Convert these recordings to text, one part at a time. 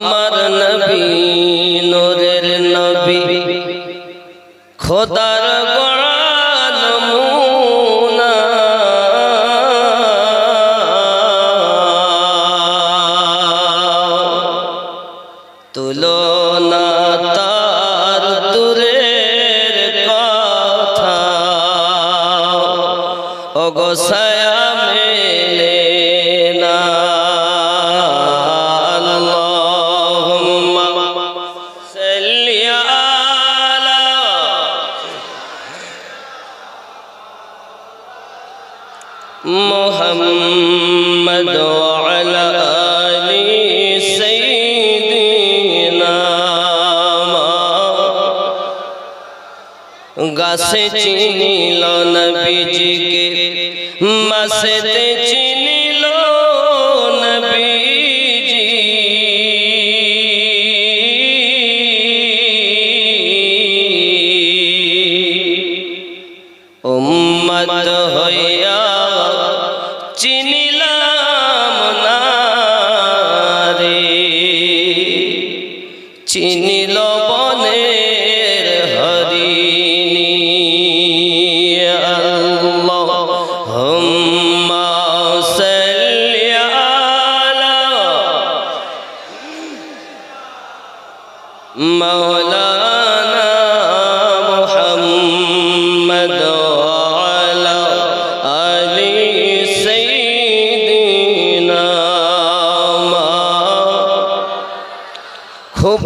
আমার নবী নূরের নবী খোদার গাছে চিনিল নবীজিকে মাসেতে চিনিল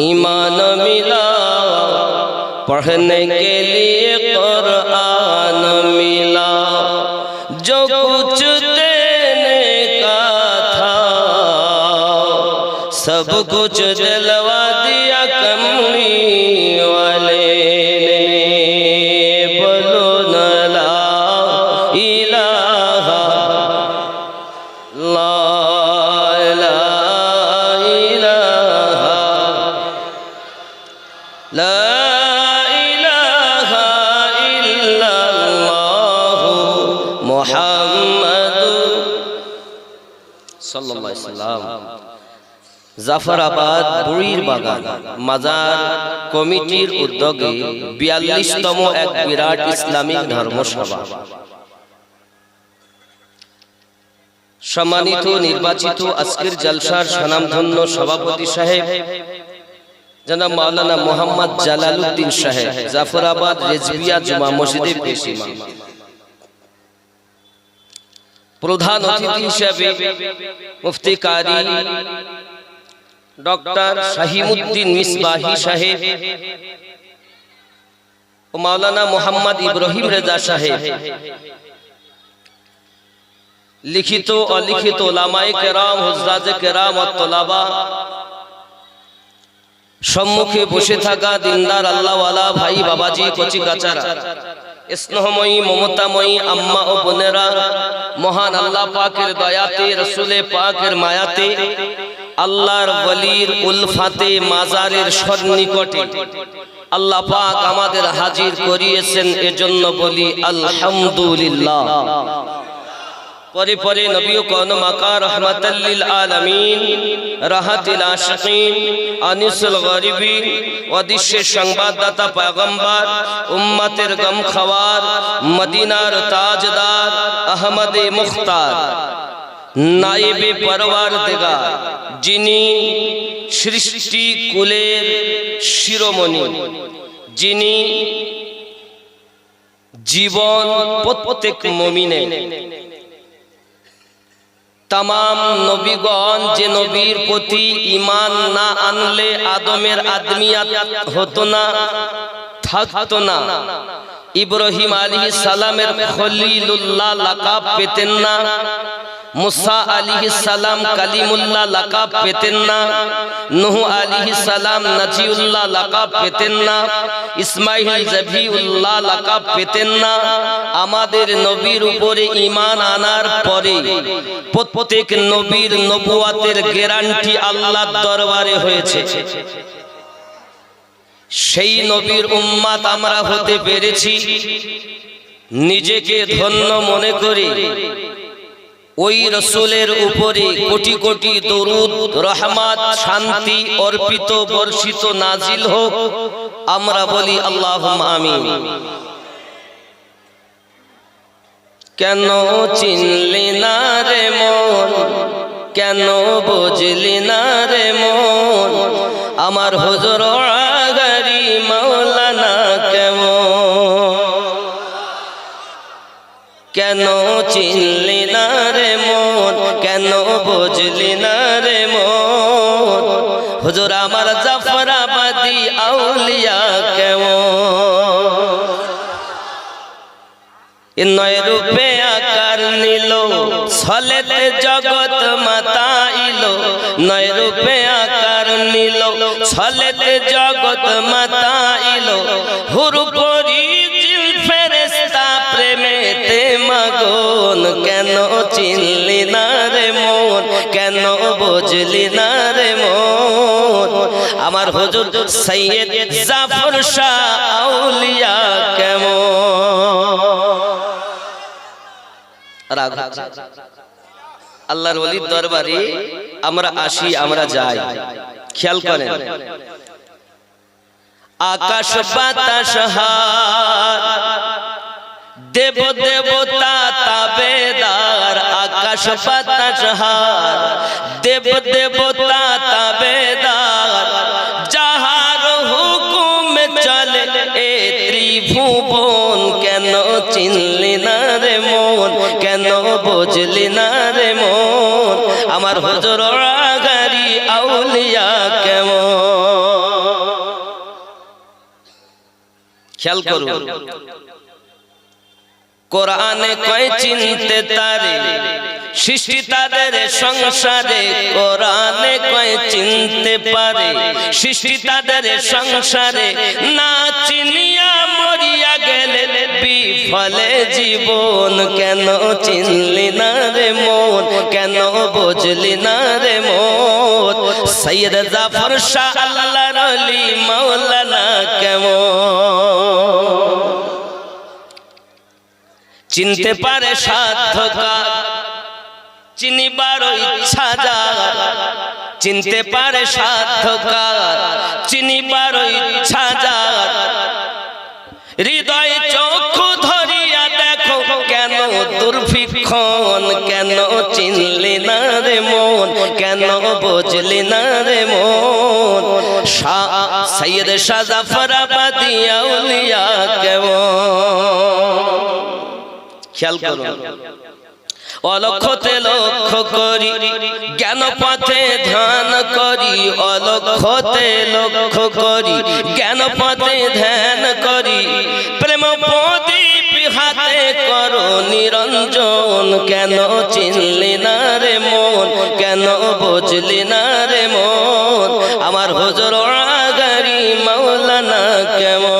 ایمان ملا پڑھنے کے لیے জাফরাবাদ বুড়ির বাগান, মাজার কমিটির উদ্যোগে বিয়াল্লিশতম এক বিরাট ইসলামিক ধর্মসভা। সম্মানিত নির্বাচিত আজকের জলসার স্বনামধন্য সভাপতি সাহেব জনাব মাওলানা মোহাম্মদ জালালউদ্দিন সাহেব, জাফরাবাদ রেজবিয়া জুমা মসজিদে পেশ ইমাম প্রধান অতিথি হিসেবে মুফতি কারি ডক্টর শাহিমুদ্দিন মিসবাহি সাহেব ও মাওলানা মোহাম্মদ ইব্রাহিম রেজা সাহেব। লিখিত অলিখিত ওলামায়ে কেরাম হুজরাজে কেরাম ও তোলাবা সম্মুখে বসে থাকা দিনদার আল্লাহওয়ালা ভাই বাবাজি, কচি কাচারা। স্নেহময়ী, মমতাময়ী আম্মা ও বোনেরা, মহান আল্লাহ পাকের দয়াতে, রসুলে পাকের মায়াতে, আল্লাহর বলির উলফাতে, মাজারের সন্নিকটে আল্লাহ পাক আমাদের হাজির করিয়েছেন। এজন্য বলি, আলহামদুলিল্লাহ। পরে পরে নবী কোন, মাকা রহমাতাল্লিল আলামিন, রাহাতিল আশিকিন, আনিসুল গরিবিন, অদৃশ্যের সংবাদদাতা, পয়গম্বর, উম্মতের গম খাওয়ার মদিনার তাজদার, আহমদে মুখতার নাইবে পরওয়ার দেগা যিনি সৃষ্টি কুলের শিরোমণি, যিনি জীবন প্রত্যেক মমিনে তাম নবীগণ যে নবীর প্রতি ইমান না আনলে আদমের আদমিয়াত হতো না, থাকতো না। ইব্রাহিম আলী সালামের খলিলুল্লাহ লাকাব পেতেন না। মুসা আলিহিস সালাম কালিমুল্লাহ লাকাব পেতেন না, নূহ আলিহিস সালাম নাজিউল্লাহ লাকাব পেতেন না, ইসমাইল জাবিউল্লাহ লাকাব পেতেন না। আমাদের নবীর উপরে ঈমান আনার পরে প্রত্যেক নবীর নবুয়াতের গ্যারান্টি আল্লাহর দরবারে হয়েছে। সেই নবীর উম্মাত আমরা হতে পেরেছি। নিজেকে ধন্য মনে করি ওই রসুলের উপরে কোটি কোটি দরুদ, রহমাত, শান্তি অর্পিত, বর্ষিত, নাজিল হোক। আমরা বলি আল্লাহ আমিন। কেন চিনলি না রে মন? কেন বুঝলি না রে মন? আমার হুজুর কেন চিনলি না রে মন? কেন বুঝলি না রে মন? হুজুর আমার জাফরাবাদি আউলিয়া কেমন? এ নয় রূপে আকার নিল ছলেতে জগৎ মাতাইল নয় রূপে আকার নিল ছলেতে জগৎ মাতাইল হুরু পরি মাগন কেন চিনলি না রে মন? কেন বুঝলি না রে মন? আমার হুজুর সৈয়দ জাফর শাহ আউলিয়া কেমন আল্লাহর ওলির দরবারে আমরা আসি, আমরা যাই। খেয়াল করেন। আকাশ বাতাস হার দেব দেবতা তাবেদার, আকাশ বাতাস হার। দেব দেবতা তাবেদার, যাহার হুকুম চলে এ ত্রিভুবন, কেন চিনলি না রে মন? কেন বুঝলি না রে মন? আমার হুজুর গাড়ি আউলিয়া কেমন? খেয়াল করুন। কোরআনে কয় চিনতে তারে? সৃষ্টি তাদের সংসারে কোরআনে কয় চিনতে পারে? সৃষ্টি তাদের সংসারে না চিনিয়া মরিয়া গেলে বিফলে জীবন। কেন চিনলি না রে মন? কেন বুঝলি না রে মন? সৈয়দ জাফর শাহ আল্লাহর অলি মাওলানা কেমন? চিনতে পারে সাধ্যকার। চিনিবার ইচ্ছা যার। চিনতে পারে সাধ্যকার। চিনিবার ইচ্ছা যার। হৃদয় চক্ষু ধরিয়া দেখো কেন দুর্ভিক্ষণ কেন চিনলি না রে মন কেন বুঝলি না রে মন। শাহ সৈয়দ শাহ জাফরাবাদি আউলিয়া কেমন খেয়াল করুন অলক্ষতে লক্ষ্য করি জ্ঞান পথে ধ্যান করি অলক্ষতে লক্ষ্য করি জ্ঞান পথে ধ্যান করি। প্রেম প্রদীপ হাতে করো নিরঞ্জন কেন চিনলি না রে মন? কেন বুঝলি না রে মন? আমার হুজুর গাড়ি মাওলানা কেমন?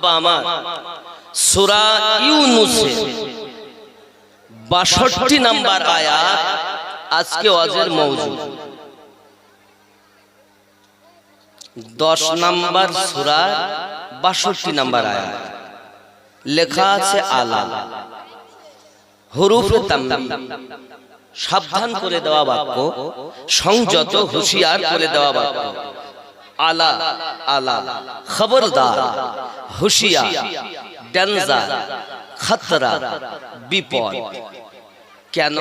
আব্বা আমার, সূরা ইউনুসের 62 নাম্বার আয়াত আজকে ওয়াজের মওজু 10 নাম্বার সূরা 62 নাম্বার আয়াত। লেখা আছে আলা হরুফে তাম্বি সাবধান করে দেওয়া বাক্য, সংযত, হুঁশিয়ার করে দেওয়া বাক্য। আলা আলা খবরদার হুঁশিয়ার ডেঞ্জার খতরা বিপদ। কেন?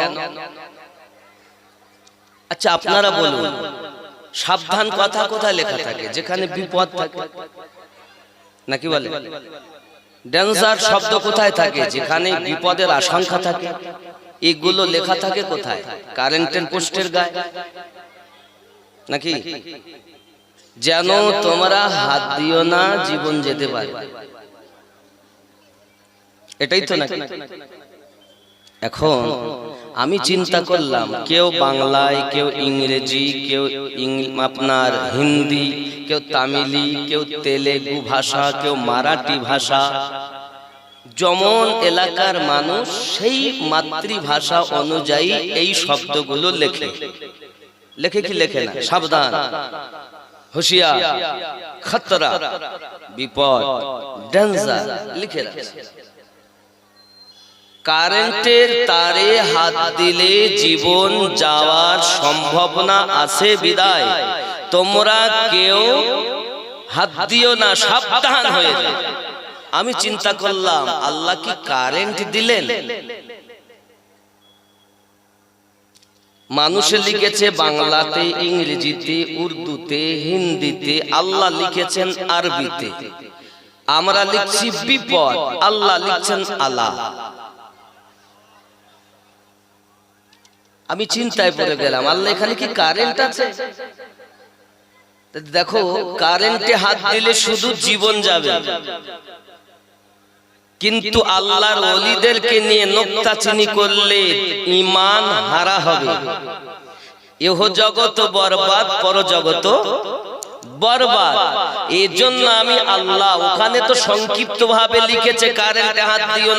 আচ্ছা আপনারা বলুন সাবধান কথা কোথায় লেখা থাকে? যেখানে বিপদ থাকে। নাকি বলে? ডেঞ্জার শব্দ কোথায় থাকে? যেখানে বিপদের আশঙ্কা থাকে। এগুলো লেখা থাকে কোথায়? কারেন্টের পোস্টের গায়ে। নাকি? যেন তোমরা হাত দিও না জীবন যেতে পারে। এটাই তো নাকি? এখন আমি চিন্তা করলাম কেউ বাংলায় কেউ ইংরেজি কেউ আপনার হিন্দি কেউ তামিলি কেউ তেলেগু ভাষা কেউ মারাঠি ভাষা। যেমন এলাকার মানুষ সেই মাতৃভাষা অনুযায়ী এই শব্দগুলো লেখে। লেখে। কি লেখে না? সাবধান। হুঁশিয়ার, খতরা, বিপদ, ডেঞ্জার লিখে রাখছে কারেন্টের তারে হাত দিলে জীবন যাওয়ার সম্ভাবনা আছে বিদায়। তোমরা কেউ হাত দিও না, সাবধান হয়ে আমি চিন্তা করলাম, আল্লাহ কি কারেন্ট দিলেন? মানুষে লিখেছে বাংলাতে ইংরেজিতে উর্দুতে হিন্দিতে আল্লাহ লিখেছেন আরবিতে। আমরা লিখছি বিপদ আল্লাহ লিখছেন আল্লাহ আমি চিন্তায় পড়ে গেলাম আল্লাহ এখানে কি কারেন্ট আছে? দেখো কারেন্টে হাত দিলে শুধু জীবন যাবে। কিন্তু আল্লাহর অলিদেরকে নিয়ে নোক্তা চিনি করলে ইমান হারা হবে। এহ জগত বরবাদ পর জগত বরবাদ আমি আল্লাহ, ওখানে তো লিখেছে, কারেন্টে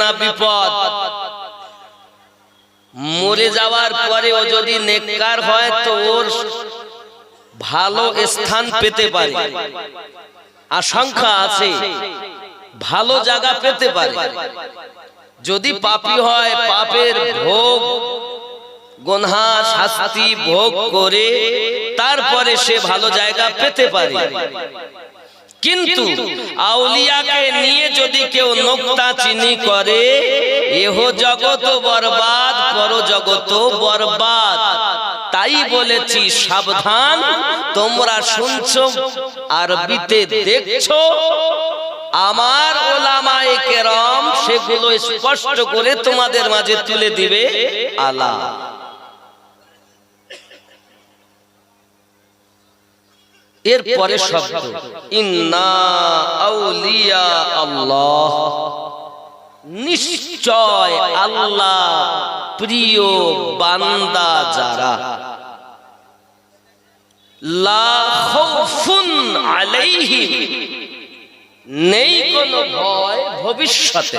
না, বিপদ। মরে যাওয়ার যদি হয়, তো ওর ভালো স্থান পেতে আশঙ্কা আছে। ভালো জায়গা পেতে পারে। যদি পাপী হয় পাপের ভোগ গনহা শাস্তি ভোগ করে তারপরে সে ভালো জায়গা পেতে পারে। কিন্তু আউলিয়াকে নিয়ে যদি কেউ নোক্তা চিনি করে এহ জগত বরবাদ পর জগত বরবাদ। তাই বলেছি সাবধান তোমরা শুনছো আরবিতে দেখছ। আমার ওলামায়ে কেরাম সেগুলো স্পষ্ট করে তোমাদের মাঝে তুলে দিবে আলা এর পরে শব্দ, ইন্না আউলিয়া আল্লাহ। নিশ্চয় আল্লাহ প্রিয় বান্দা যারা। লা খাউফুন আলাইহিম। নেই কোনো ভয় ভবিষ্যতে।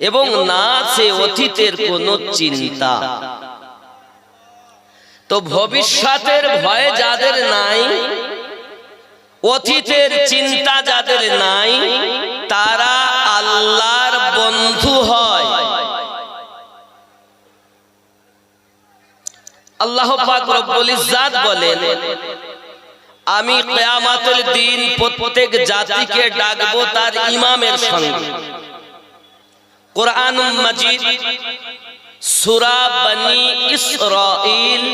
এবং না আছে অতীতের কোনো চিন্তা। তো ভবিষ্যতের ভয় যাদের নাই, অতীতের চিন্তা যাদের নাই, তারা আল্লাহর বন্ধু হয় আল্লাহ বলেন, আমি কিয়ামতের দিন প্রত্যেক জাতিকে ডাকবো তার ইমামের সঙ্গে। কোরআন মাজিদ, সূরা বনি ইসরাঈল,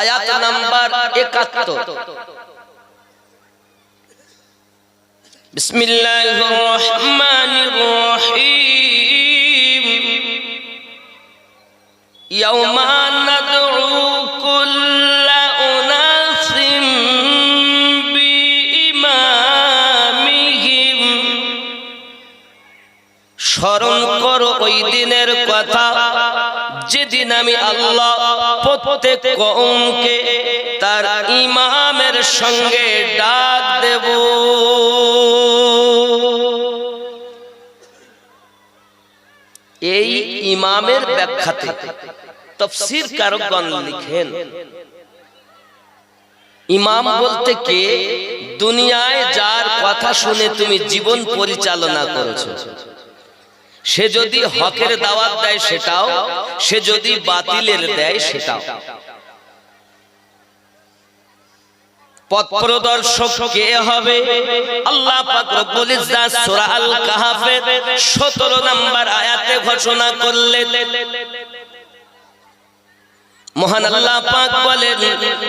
আয়াত নাম্বার 71 বিসমিল্লাহির রহমানির রহিম। ইয়াউমা নাদউ স্মরণ করো ওই দিনের কথা। যেদিন আমি আল্লাহ প্রত্যেক তার ইমামের সঙ্গে ডাক দেব। এই ইমামের ব্যাখ্যা ব্যাখ্যাতে তফসির কারকগণ লিখেন ইমাম বলতে কে? দুনিয়ায় যার কথা শুনে তুমি জীবন পরিচালনা করেছ। সে যদি হকের দাওয়াত দেয় সেটাও, সে যদি বাতিলের দেয় সেটাও। পথ প্রদর্শক কে হবে? আল্লাহ পাক রব্বুল ইজ্জাত সূরা আল কাহাফের 17 নম্বর আয়াতে ঘোষণা করলেন। মহান আল্লাহ পাক বলেন,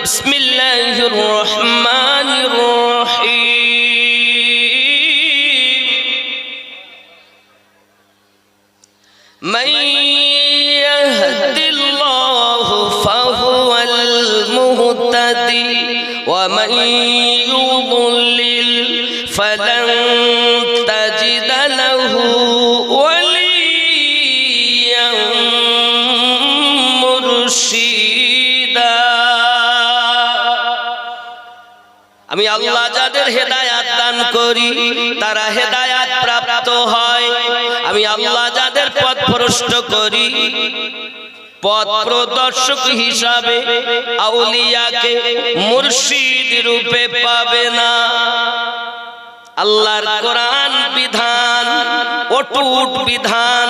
বিসমিল্লাহির রহমানির রহিম। ومن يضلل فلن تجد له وليا مرشدا আমি আল্লাহ যাদের হেদায়াত দান করি তারা হেদায়াত প্রাপ্ত হয় আমি আল্লাহ যাদের পথ ভ্রষ্ট করি পথ প্রদর্শক হিসাবে আউলিয়াকে মুর্শিদ রূপে পাবে না। আল্লাহর কোরআন বিধান, অটুট বিধান,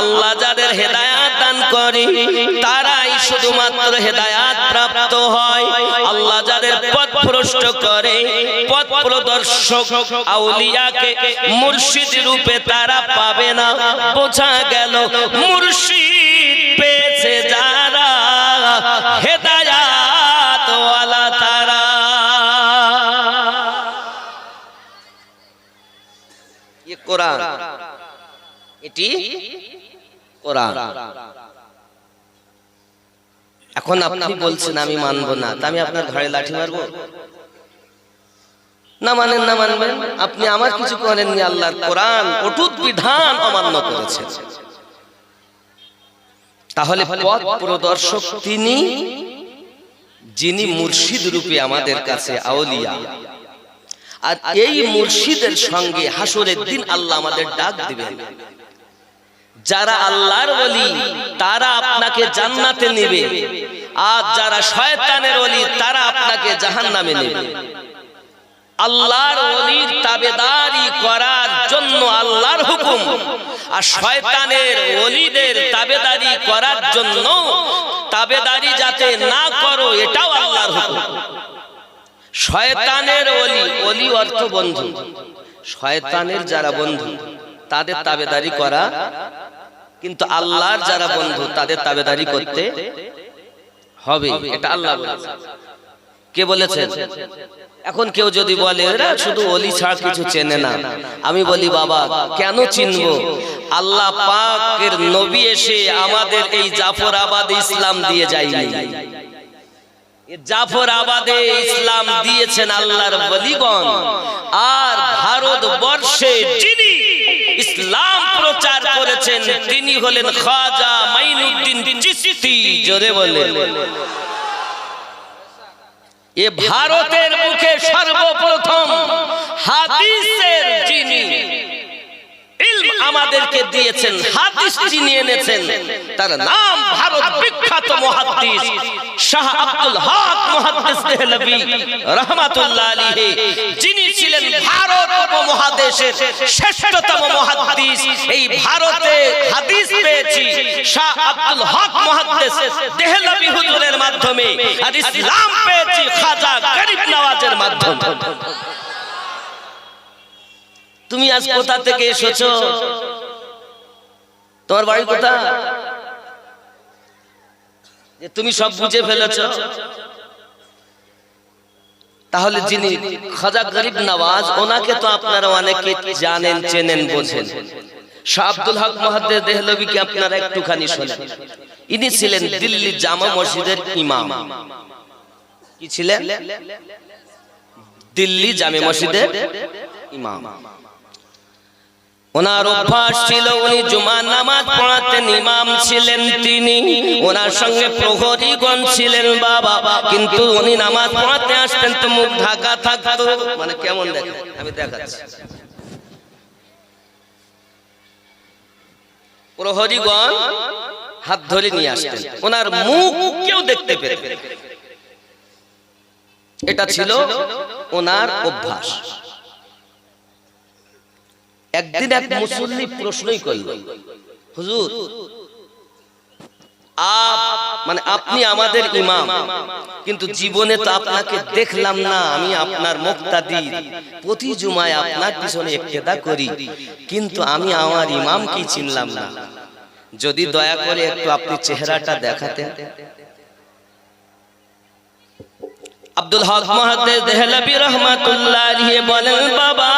আল্লাহ যাদের হেদায়াত দান করে, তারাই শুধুমাত্র হেদায়াত প্রাপ্ত হয়। আল্লাহ যাদের পথ ভ্রষ্ট করে, পথ প্রদর্শক আউলিয়াকে মুর্শিদ রূপে তারা পাবে না। বোঝা গেল মুর্শিদ পেয়েছে কোরআন। এটি কোরআন। এখন আপনি বলছেন আমি মানবো না। তা আমি আপনার ঘরে লাঠি মারবো? না মানেন না মানবেন। আপনি আমার কিছু করেননি আল্লাহর কোরআন অটুট বিধান অমান্য করেছেন। তাহলে পথ প্রদর্শক তিনি যিনি মুর্শিদ রূপে আমাদের কাছে আউলিয়া। আর এই মুর্শিদের সঙ্গে হাসরের দিন আল্লাহ আমাদের ডাক দিবেন। যারা আল্লাহর ওলি তারা আপনাকে জান্নাতে নেবে। আর যারা শয়তানের ওলি তারা আপনাকে জাহান্নামে নেবে। আল্লাহর ওলির তাবেদারি করার জন্য আল্লাহর হুকুম। আর শয়তানের ওলিদের তাবেদারি করার জন্য তাবেদারি যাতে না করো এটাও আল্লাহর হুকুম। শয়তানের অলি অলি অর্থ বন্ধু। শয়তানের যারা বন্ধু তাদের তাবেদারি করা। কিন্তু আল্লাহর যারা বন্ধু তাদের তাবেদারি করতে হবে। এটা আল্লাহ কে বলেছেন এখন কেউ যদি বলে এরা শুধু অলি ছাড়া কিছু চেনে না। আমি বলি বাবা কেন চিনব? আল্লাহ পাকের নবী এসে আমাদের এই জাফরাবাদ ইসলাম দিয়ে যায়নি। জাফর আবাদে ইসলাম দিয়েছেন আল্লাহর বলিগণ আর ভারতবর্ষে যিনি ইসলাম প্রচার করেছেন, তিনি হলেন খাজা মাইনুদ্দিন চিশতি জোরে বলেন। এ ভারতের মুখে সর্বপ্রথম হাদিসের যিনি আমাদেরকে দিয়েছেন হাদিস যিনি এনেছেন। তার নাম ভারত বিখ্যাত মুহাদ্দিস শাহ আব্দুল হক মুহাদ্দিস দেহলভী, রাহমাতুল্লাহ আলাইহি। যিনি ছিলেন ভারত উপমহাদেশের শ্রেষ্ঠতম মুহাদ্দিস এই ভারতে হাদিস পেয়েছি, শাহ আব্দুল হক মুহাদ্দিস দেহলভী হুজুরের মাধ্যমে। আর ইসলাম পেয়েছি খাজা গরিব নওয়াজের মাধ্যমে। তুমি আজ কোথা থেকে এসেছ? তোমার বাড়ি কোথা তুমি সব বুঝে ফেলেছ। তাহলে যিনি খাজা গরিব নওয়াজ ওনাকে তো আপনারা অনেকে জানেন চেনেন বোঝেন। শাহ আব্দুল হক মহাদ্দে দেহলবিকে আপনারা একটুখানি শোনেন। ইনি ছিলেন দিল্লি জামা মসজিদের ইমাম। কি ছিলেন? দিল্লি জামে মসজিদের ইমাম। ওনার অভ্যাস ছিল উনি জুমার নামাজ পড়াতেন, ইমাম ছিলেন তিনি। ওনার সঙ্গে প্রহরীগণ ছিলেন বাবা। কিন্তু উনি নামাজ পড়াতে আসতেন তো মুখ ঢাকা থাকতো। মানে কেমন দেখেন? আমি দেখাচ্ছি। প্রহরীগণ হাত ধরে নিয়ে আসতেন। ওনার মুখ কেউ দেখতে পেতেন এটা ছিল ওনার অভ্যাস। একদিন এক মুসল্লি প্রশ্নই করল, হুজুর মানে আপনি আমাদের ইমাম, কিন্তু জীবনে তো আপনাকে দেখলাম না, আমি আপনার মুক্তাদি প্রতি জুমায় আপনার পিছনে ইক্তেদা করি, কিন্তু আমি আমার ইমামকে চিনলাম না। যদি দয়া করে একটু আপনি চেহারাটা দেখাতেন। আব্দুল হক মহাদ্দেস দেহলবি রহমাতুল্লাহ বলেন, বাবা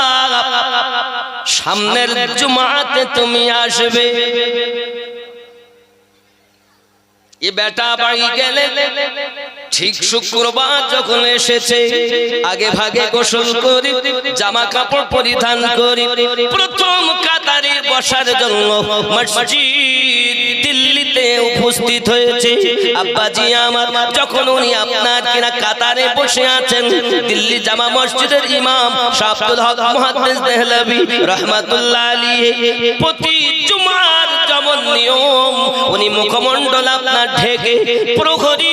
সামনের জুমাতে তুমি আসবে। এ বেটা বাড়ি গেলে ঠিক শুক্রবার যখন এসেছে, আগে ভাগে গোসল করি, জামা কাপড় পরিধান করি, প্রথম কাতারে বসার জন্য দিল্লিতে উপস্থিত হয়েছে। আব্বাজি আমার, যখন উনি আপনার কিনা কাতারে বসে আছেন, দিল্লি জামা মসজিদের ইমাম রাহমাতুল্লাহ আলাইহি, প্রতি জুমার যেমন নিয়ম, উনি মুখমণ্ডল আপনার ঢেকে প্রহরী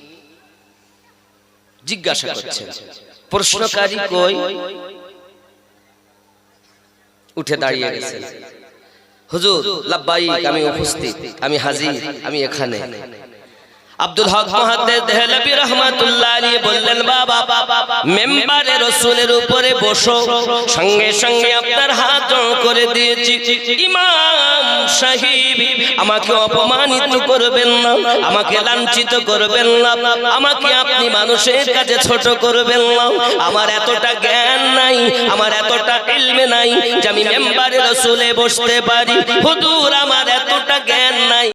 জিজ্ঞাসা করছেন। প্রশ্নকারী কই? উঠে দাঁড়িয়ে গেছেন। হুজুর লাব্বাইক আমি উপস্থিত আমি হাজির আমি এখানে। আব্দুল হক মহাদ্দেস দেহলভি রহমাতুল্লাহ আলাইহি বললেন, বাবা মেম্বারে রাসূলের উপরে বসো, সঙ্গে সঙ্গে আপনার হাত করে দিয়েছি। ইমাম সাহেব, আমাকে অপমানিত করবেন না, আমাকে লাঞ্ছিত করবেন না, আমাকে আপনি মানুষের কাছে ছোট করবেন না। আমার এতটা জ্ঞান নাই, আমার এতটা ইলমে নাই যে আমি মেম্বারে রাসূলে বসতে পারি। হুজুর, আমার এতটা জ্ঞান নাই।